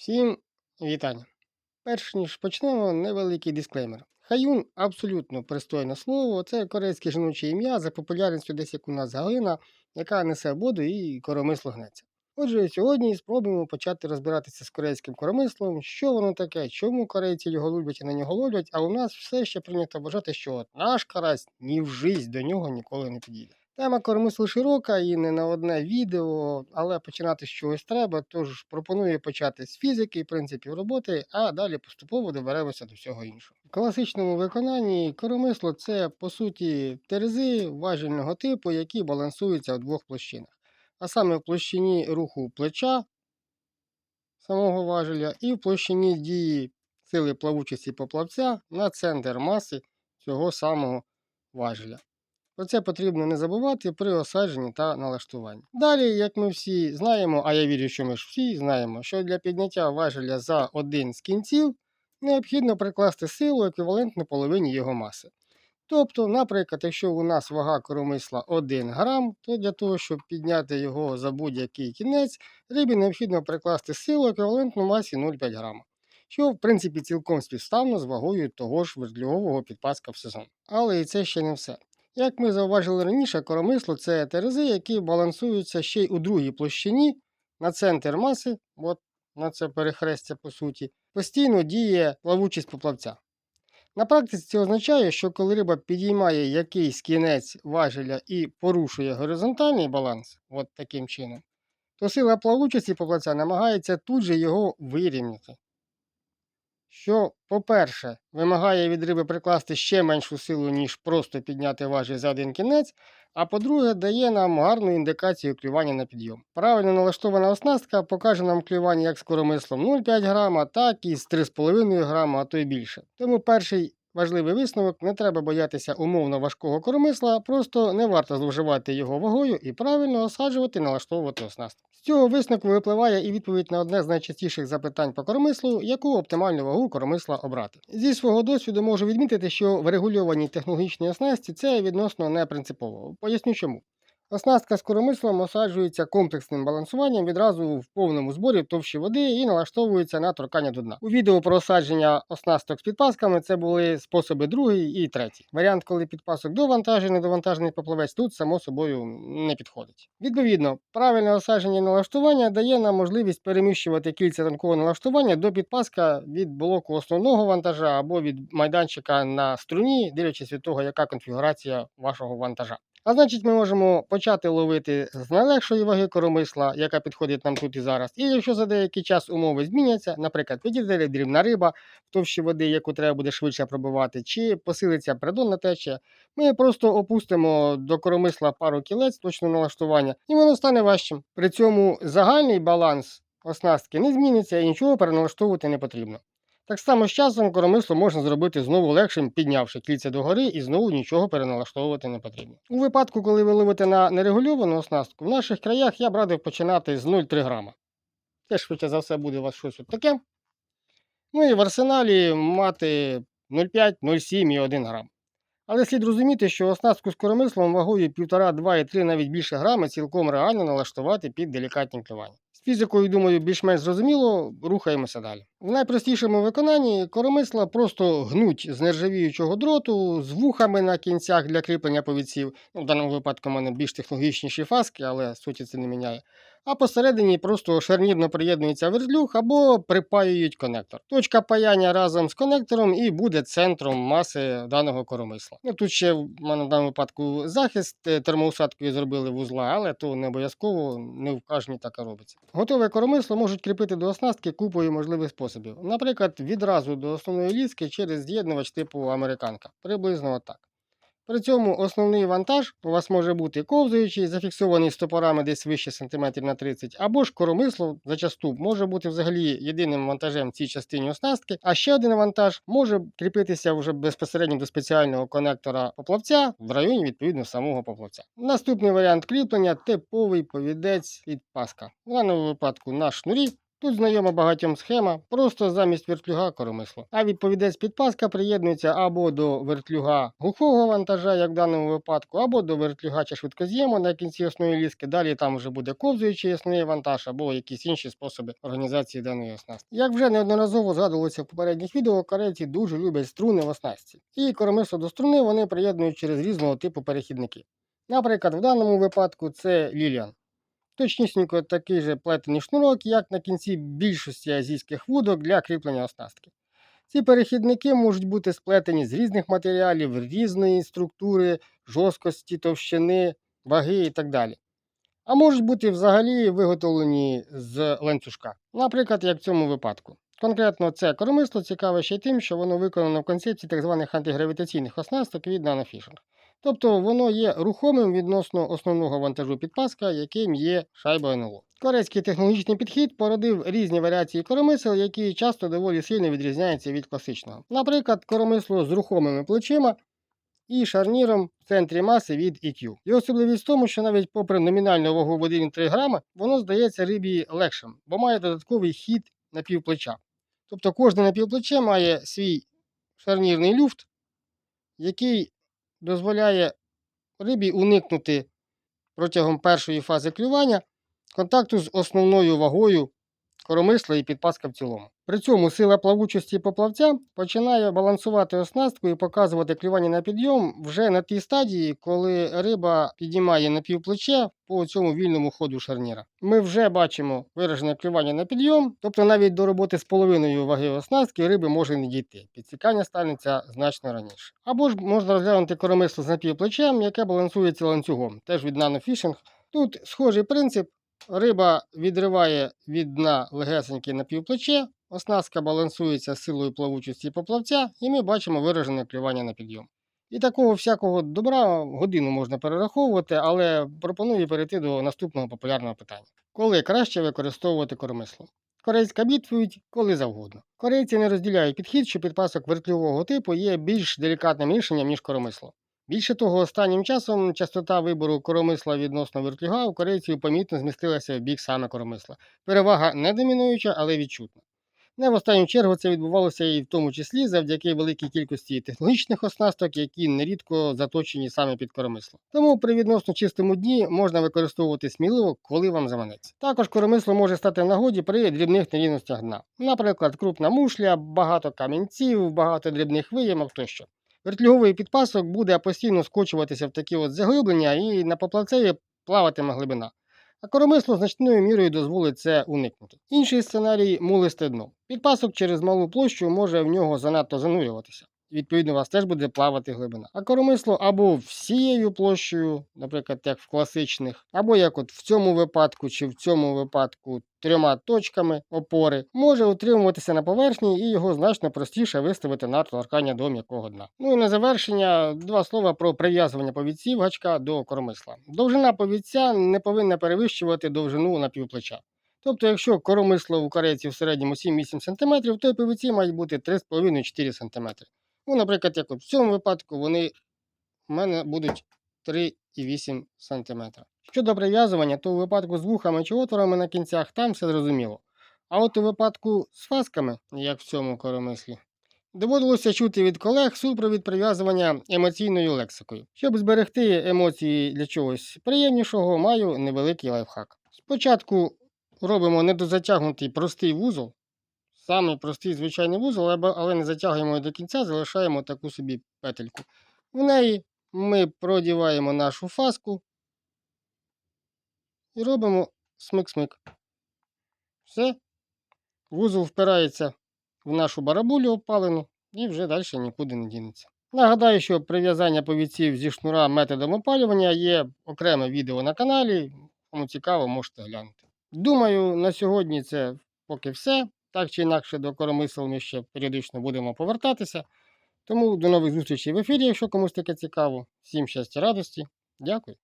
Всім вітання. Перш ніж почнемо, невеликий дисклеймер. Хаюн абсолютно пристойне слово. Це корейське жіноче ім'я за популярністю десь як у нас галина, яка несе воду і коромисло гнеться. Отже, сьогодні спробуємо почати розбиратися з корейським коромислом, що воно таке, чому корейці його люблять і на нього ловлять, а у нас все ще прийнято вважати, що от наш карась ні в жизнь до нього ніколи не підійде. Тема коромислу широка і не на одне відео, але починати з чогось треба, тож пропоную почати з фізики, принципів роботи, а далі поступово доберемося до всього іншого. В класичному виконанні коромисло це по суті терези важільного типу, які балансуються в двох площинах, а саме в площині руху плеча самого важеля і в площині дії сили плавучості поплавця на центр маси цього самого важеля. Про це потрібно не забувати при осадженні та налаштуванні. Далі, як ми всі знаємо, а я вірю, що ми ж всі знаємо, що для підняття важеля за один з кінців необхідно прикласти силу еквівалентну половині його маси. Тобто, наприклад, якщо у нас вага коромисла 1 грам, то для того, щоб підняти його за будь-який кінець, рибі необхідно прикласти силу еквівалентну масі 0,5 грама. Що, в принципі, цілком співставно з вагою того ж вертлюгового підпаска в сезон. Але і це ще не все. Як ми зауважили раніше, коромисло це терези, які балансуються ще й у другій площині на центр маси, от на це перехрестя по суті, постійно діє плавучість поплавця. На практиці це означає, що коли риба підіймає якийсь кінець важеля і порушує горизонтальний баланс, от таким чином, то сила плавучості поплавця намагається тут же його вирівняти що, по-перше, вимагає від риби прикласти ще меншу силу, ніж просто підняти важіль за один кінець, а по-друге, дає нам гарну індикацію клювання на підйом. Правильно налаштована оснастка покаже нам клювання як з коромислом 0,5 грама, так і з 3,5 грама, а то й більше. Тому перший Важливий висновок, не треба боятися умовно важкого коромисла, просто не варто зловживати його вагою і правильно осаджувати, налаштовувати оснастку. З цього висновку випливає і відповідь на одне з найчастіших запитань по коромислу, яку оптимальну вагу коромисла обрати. Зі свого досвіду можу відмітити, що в регульованій технологічній оснасті це відносно не принципово. Поясню чому. Оснастка з коромислом осаджується комплексним балансуванням відразу в повному зборі товщі води і налаштовується на торкання до дна. У відео про осадження оснасток з підпасками це були способи другий і третій. Варіант, коли підпасок довантажений, довантажений поплавець, тут само собою не підходить. Відповідно, правильне осадження налаштування дає нам можливість переміщувати кільця тонкого налаштування до підпаска від блоку основного вантажа або від майданчика на струні, дивлячись від того, яка конфігурація вашого вантажа. А значить, ми можемо почати ловити з найлегшої ваги коромисла, яка підходить нам тут і зараз. І якщо за деякий час умови зміняться, наприклад, підійде дрібна риба в товщі води, яку треба буде швидше пробивати, чи посилиться придонна течія, ми просто опустимо до коромисла пару кілець точного налаштування, і воно стане важчим. При цьому загальний баланс оснастки не зміниться і нічого переналаштовувати не потрібно. Так само з часом коромисло можна зробити знову легшим, піднявши кільця догори і знову нічого переналаштовувати не потрібно. У випадку, коли ви ловите на нерегульовану оснастку, в наших краях я б радив починати з 0,3 грама. Теж, швидше за все, буде у вас щось от таке. Ну і в арсеналі мати 0,5, 0,7 і 1 грам. Але слід розуміти, що оснастку з коромислом вагою 1,5, 2 і 3 навіть більше грами цілком реально налаштувати під делікатні клювання. Фізикою, думаю, більш-менш зрозуміло, рухаємося далі. В найпростішому виконанні коромисла просто гнуть з нержавіючого дроту з вухами на кінцях для кріплення повідців. Ну, в даному випадку в мене більш технологічніші фаски, але суті це не міняє. А посередині просто шарнірно приєднується вертлюг або припаюють конектор. Точка паяння разом з конектором і буде центром маси даного коромисла. Ну, Тут ще в мене в даному випадку захист е, термоусадкою зробили вузла, але то не обов'язково не в кожній так робиться. Готове коромисло можуть кріпити до оснастки купою можливих способів. Наприклад, відразу до основної ліски через з'єднувач типу американка. Приблизно отак. При цьому основний вантаж у вас може бути ковзуючий, зафіксований стопорами десь вище сантиметрів на 30, або ж коромисло зачасту може бути взагалі єдиним вантажем в цій частині оснастки, а ще один вантаж може кріпитися вже безпосередньо до спеціального конектора поплавця в районі відповідно самого поплавця. Наступний варіант кріплення типовий повідець від паска. В даному випадку на шнурі Тут знайома багатьом схема, просто замість вертлюга коромисло. А відповідець підпаска приєднується або до вертлюга глухого вантажа, як в даному випадку, або до вертлюга чи швидкоз'єму на кінці основної ліски. Далі там вже буде ковзуючий основний вантаж, або якісь інші способи організації даної оснастки. Як вже неодноразово згадувалося в попередніх відео, корейці дуже люблять струни в оснастці. І коромисло до струни вони приєднують через різного типу перехідники. Наприклад, в даному випадку це Ліліан. Точнісінько такий же плетений шнурок, як на кінці більшості азійських вудок для кріплення оснастки. Ці перехідники можуть бути сплетені з різних матеріалів, різної структури, жорсткості, товщини, ваги і так далі. А можуть бути взагалі виготовлені з ланцюжка, наприклад, як в цьому випадку. Конкретно це коромисло цікаве ще й тим, що воно виконано в концепції так званих антигравітаційних оснасток від NanoFishing. Тобто воно є рухомим відносно основного вантажу підпаска, яким є шайба НЛО. Корейський технологічний підхід породив різні варіації коромисел, які часто доволі сильно відрізняються від класичного. Наприклад, коромисло з рухомими плечима і шарніром в центрі маси від EQ. І особливість в тому, що навіть попри номінальну вагу в 1,3 грама, воно здається рибі легшим, бо має додатковий хід на півплеча. Тобто кожне напівплече має свій шарнірний люфт, який дозволяє рибі уникнути протягом першої фази клювання контакту з основною вагою коромисла і підпаска в цілому. При цьому сила плавучості поплавця починає балансувати оснастку і показувати клювання на підйом вже на тій стадії, коли риба підіймає напівплече по цьому вільному ходу шарніра. Ми вже бачимо виражене клювання на підйом, тобто навіть до роботи з половиною ваги оснастки риби може не дійти. Підсікання станеться значно раніше. Або ж можна розглянути коромисло з напівплечем, яке балансується ланцюгом, теж від NanoFishing. Тут схожий принцип. Риба відриває від дна легесеньке напівплече, оснастка балансується силою плавучості поплавця, і ми бачимо виражене клювання на підйом. І такого всякого добра годину можна перераховувати, але пропоную перейти до наступного популярного питання: коли краще використовувати коромисло? Корейська відповідь коли завгодно. Корейці не розділяють підхід, що підпасок вертлювого типу є більш делікатним рішенням, ніж коромисло. Більше того, останнім часом частота вибору коромисла відносно вертлюга у корейців помітно змістилася в бік саме коромисла. Перевага не домінуюча, але відчутна. Не в останню чергу це відбувалося і в тому числі завдяки великій кількості технологічних оснасток, які нерідко заточені саме під коромисло. Тому при відносно чистому дні можна використовувати сміливо, коли вам заманеться. Також коромисло може стати нагоді при дрібних нерівностях дна. Наприклад, крупна мушля, багато камінців, багато дрібних виямок тощо. Вертлюговий підпасок буде постійно скочуватися в такі от заглиблення і на поплавцеві плаватиме глибина. А коромисло значною мірою дозволить це уникнути. Інший сценарій мулисте дно. Підпасок через малу площу може в нього занадто занурюватися. Відповідно, у вас теж буде плавати глибина. А коромисло або всією площею, наприклад, як в класичних, або як от в цьому випадку, чи в цьому випадку трьома точками опори, може утримуватися на поверхні і його значно простіше виставити на торкання до м'якого дна. Ну і на завершення два слова про прив'язування повідців гачка до коромисла. Довжина повідця не повинна перевищувати довжину напівплеча. Тобто, якщо коромисло у корейці в середньому 7-8 см, то і повідці мають бути 3,5-4 см. Ну, наприклад, як в цьому випадку вони в мене будуть 3,8 см. Щодо прив'язування, то у випадку з вухами чи отворами на кінцях там все зрозуміло. А от у випадку з фасками, як в цьому коромислі, доводилося чути від колег супровід прив'язування емоційною лексикою. Щоб зберегти емоції для чогось приємнішого, маю невеликий лайфхак. Спочатку робимо недозатягнутий простий вузол, самий простий звичайний вузол, але- не затягуємо його до кінця, залишаємо таку собі петельку. В неї ми продіваємо нашу фаску і робимо смик-смик. Все. Вузол впирається в нашу барабулю опалену і вже далі нікуди не дінеться. Нагадаю, що прив'язання повідців зі шнура методом опалювання є окреме відео на каналі. Кому цікаво, можете глянути. Думаю, на сьогодні це поки все. Так чи інакше до коромисел ми ще періодично будемо повертатися. Тому до нових зустрічей в ефірі, якщо комусь таке цікаво. Всім щастя, радості. Дякую.